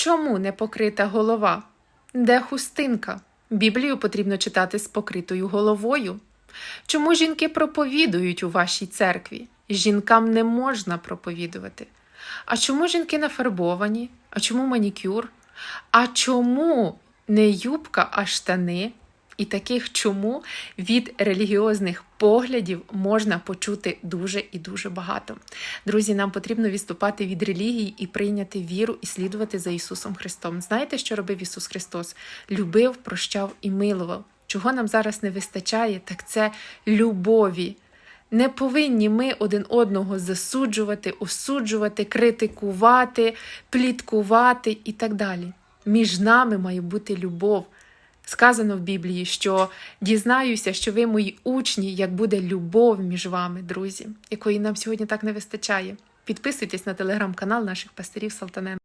Чому не покрита голова? Де хустинка? Біблію потрібно читати з покритою головою. Чому жінки проповідують у вашій церкві? Жінкам не можна проповідувати. А чому жінки нафарбовані? А чому манікюр? А чому не юбка, а штани? І таких чому від релігіозних поглядів можна почути дуже і дуже багато. Друзі, нам потрібно відступати від релігії і прийняти віру і слідувати за Ісусом Христом. Знаєте, що робив Ісус Христос? Любив, прощав і милував. Чого нам зараз не вистачає, так це любові. Не повинні ми один одного засуджувати, осуджувати, критикувати, пліткувати і так далі. Між нами має бути любов. Сказано в Біблії, що дізнаюся, що ви мої учні, як буде любов між вами, друзі, якої нам сьогодні так не вистачає. Підписуйтесь на телеграм-канал наших пастирів Салтаненко.